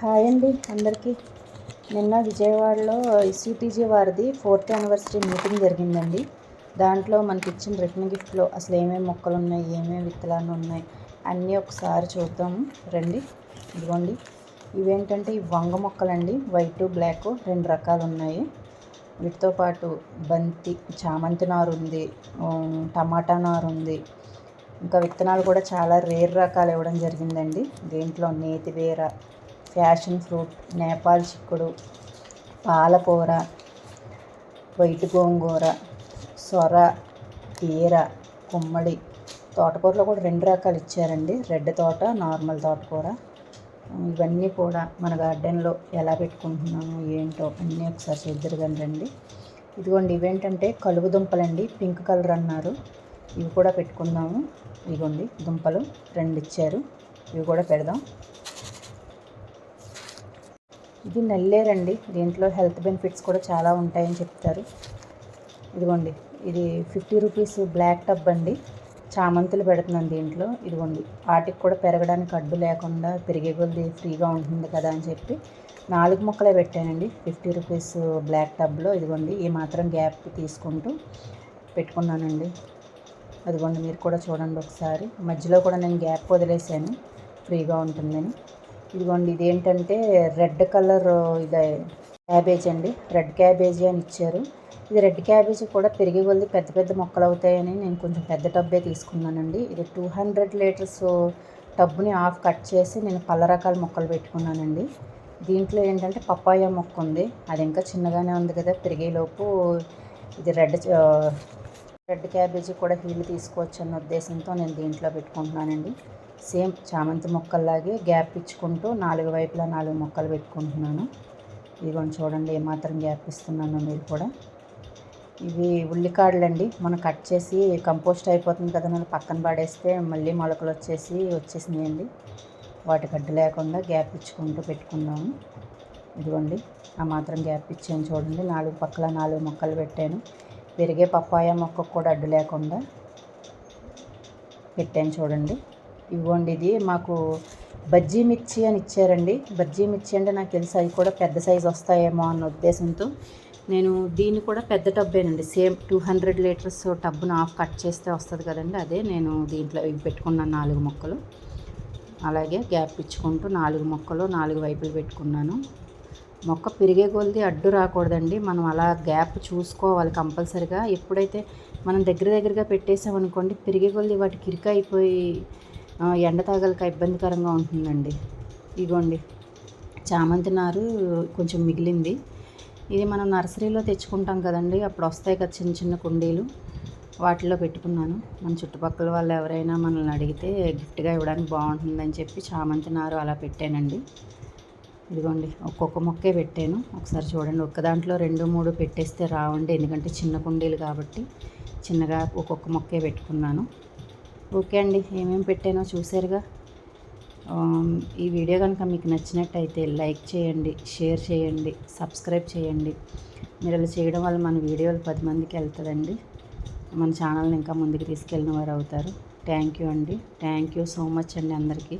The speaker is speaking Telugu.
హాయ్ అండి అందరికీ. నిన్న విజయవాడలో ఈసీటీజీ వారిది ఫోర్త్ యానివర్సరీ మీటింగ్ జరిగిందండి. దాంట్లో మనకి ఇచ్చిన రిటర్న్ గిఫ్ట్లో అసలు ఏమేమి మొక్కలు ఉన్నాయి ఏమేమి విత్తనాలు ఉన్నాయి అన్నీ ఒకసారి చూద్దాము రండి ఇదిగోండి. ఇవేంటంటే ఈ వంగ మొక్కలండి. వైట్ బ్లాక్ రెండు రకాలు ఉన్నాయి. వీటితో పాటు బంతి చామంతి నారు ఉంది టమాటా నారు ఉంది. ఇంకా విత్తనాలు కూడా చాలా రేర్ రకాలు ఇవ్వడం జరిగిందండి. దీంట్లో నేతి వేర ఫ్యాషన్ ఫ్రూట్ నేపాల్ చిక్కుడు పాలకూర వైట్ గోంగూర సొర కీర గుమ్మడి తోటకూరలో కూడా రెండు రకాలు ఇచ్చారండి. రెడ్ తోట నార్మల్ తోటకూర. ఇవన్నీ కూడా మన గార్డెన్లో ఎలా పెట్టుకుంటున్నాము ఏంటో అన్నీ ఒకసారి చూద్దరు కానీ రండి. ఇదిగోండి ఇవేంటంటే కలుగు దుంపలండి. పింక్ కలర్ అన్నారు. ఇవి కూడా పెట్టుకుందాము. ఇదిగోండి దుంపలు రెండు ఇచ్చారు. ఇవి కూడా పెడదాం. ఇది నల్లేరండి. దీంట్లో హెల్త్ బెనిఫిట్స్ కూడా చాలా ఉంటాయని చెప్తారు. ఇదిగోండి. ఇది ఫిఫ్టీ రూపీస్ బ్లాక్ టబ్ అండి. చామంతులు పెడుతున్నాను దీంట్లో. ఇదిగోండి. వాటికి కూడా పెరగడానికి అడ్డు లేకుండా పెరిగే కొద్ది ఫ్రీగా ఉంటుంది కదా అని చెప్పి నాలుగు మొక్కలే పెట్టానండి. ఫిఫ్టీ రూపీస్ బ్లాక్ టబ్లో. ఇదిగోండి. ఈ మాత్రం గ్యాప్ తీసుకుంటూ పెట్టుకున్నానండి. అదిగోండి. మీరు కూడా చూడండి ఒకసారి. మధ్యలో కూడా నేను గ్యాప్ వదిలేసాను. ఫ్రీగా ఉంటుందని. ఇదిగోండి ఇదేంటంటే రెడ్ కలర్ ఇది క్యాబేజ్ అండి. రెడ్ క్యాబేజీ అని ఇచ్చారు. ఇది రెడ్ క్యాబేజీ కూడా పెరిగి కొద్ది పెద్ద పెద్ద మొక్కలు అవుతాయని నేను కొంచెం పెద్ద టబ్బే తీసుకున్నానండి. ఇది టూ హండ్రెడ్ లీటర్స్ టబ్ని ఆఫ్ కట్ చేసి నేను పళ్ళ రకాల మొక్కలు పెట్టుకున్నానండి. దీంట్లో ఏంటంటే పప్పాయ మొక్క ఉంది. అది ఇంకా చిన్నగానే ఉంది కదా పెరిగేలోపు ఇది రెడ్ రెడ్ క్యాబేజీ కూడా హీల్ తీసుకోవచ్చు అన్న ఉద్దేశంతో నేను దీంట్లో పెట్టుకుంటున్నానండి. సేమ్ చామంతి మొక్కల్లాగే గ్యాప్ ఇచ్చుకుంటూ నాలుగు వైపులా నాలుగు మొక్కలు పెట్టుకుంటున్నాను. ఇదిగోండి చూడండి ఏమాత్రం గ్యాప్ ఇస్తున్నాను మీరు కూడా. ఇవి ఉల్లికాడలండి. మనం కట్ చేసి కంపోస్ట్ అయిపోతుంది కదా మనం పక్కన పడేస్తే మళ్ళీ మొలకలు వచ్చేసి వచ్చేసినాయండి. వాటి గడ్డ లేకుండా గ్యాప్ ఇచ్చుకుంటూ పెట్టుకున్నాము ఇదిగోండి ఆ మాత్రం గ్యాప్ ఇచ్చాను చూడండి. నాలుగు పక్కల నాలుగు మొక్కలు పెట్టాను. పెరిగే పప్పాయ మొక్కకు కూడా అడ్డు లేకుండా పెట్టాను చూడండి. ఇవ్వండి. ఇది మాకు బజ్జీ మిర్చి అని ఇచ్చారండి. బజ్జీ మిర్చి అంటే నాకు తెలిసి అవి కూడా పెద్ద సైజు వస్తాయేమో అన్న ఉద్దేశంతో. నేను దీన్ని కూడా పెద్ద టబ్బేనండి. సేమ్ టూ హండ్రెడ్ లీటర్స్ టబ్బును ఆఫ్ కట్ చేస్తే వస్తుంది కదండి అదే. నేను దీంట్లో ఇవి పెట్టుకున్నాను నాలుగు మొక్కలు. అలాగే గ్యాప్ ఇచ్చుకుంటూ నాలుగు మొక్కలు నాలుగు వైపులు పెట్టుకున్నాను. మొక్క పెరిగే కొలది అడ్డు రాకూడదండి. మనం అలా గ్యాప్ చూసుకోవాలి కంపల్సరిగా. ఎప్పుడైతే మనం దగ్గర దగ్గరగా పెట్టేసామనుకోండి పెరిగే కొలది వాటికి ఇరుక అయిపోయి ఎండ తాగలక ఇబ్బందికరంగా ఉంటుందండి. ఇగోండి చామంతి నారు కొంచెం మిగిలింది. ఇది మనం నర్సరీలో తెచ్చుకుంటాం కదండి అప్పుడు వస్తాయి కదా చిన్న చిన్న కుండీలు. వాటిలో పెట్టుకున్నాను. మన చుట్టుపక్కల వాళ్ళు ఎవరైనా మనల్ని అడిగితే గిఫ్ట్గా ఇవ్వడానికి బాగుంటుందని చెప్పి చామంతి నారు అలా పెట్టానండి. ఇదిగోండి ఒక్కొక్క మొక్కే పెట్టాను. ఒకసారి చూడండి ఒక్క దాంట్లో రెండు మూడు పెట్టేస్తే రావండి ఎందుకంటే చిన్న కుండీలు కాబట్టి చిన్నగా ఒక్కొక్క మొక్కే పెట్టుకున్నాను. ఓకే అండి. ఏమేమి పెట్టానో చూసారుగా ఈ వీడియో కనుక మీకు నచ్చినట్టయితే లైక్ చేయండి షేర్ చేయండి సబ్స్క్రైబ్ చేయండి. మీరు అలా చేయడం వల్ల మన వీడియోలు పది మందికి వెళ్తుందండి. మన ఛానల్ని ఇంకా ముందుకు తీసుకెళ్ళిన వారు అవుతారు. థ్యాంక్ యూ అండి. థ్యాంక్ యూ సో మచ్ అండి అందరికీ.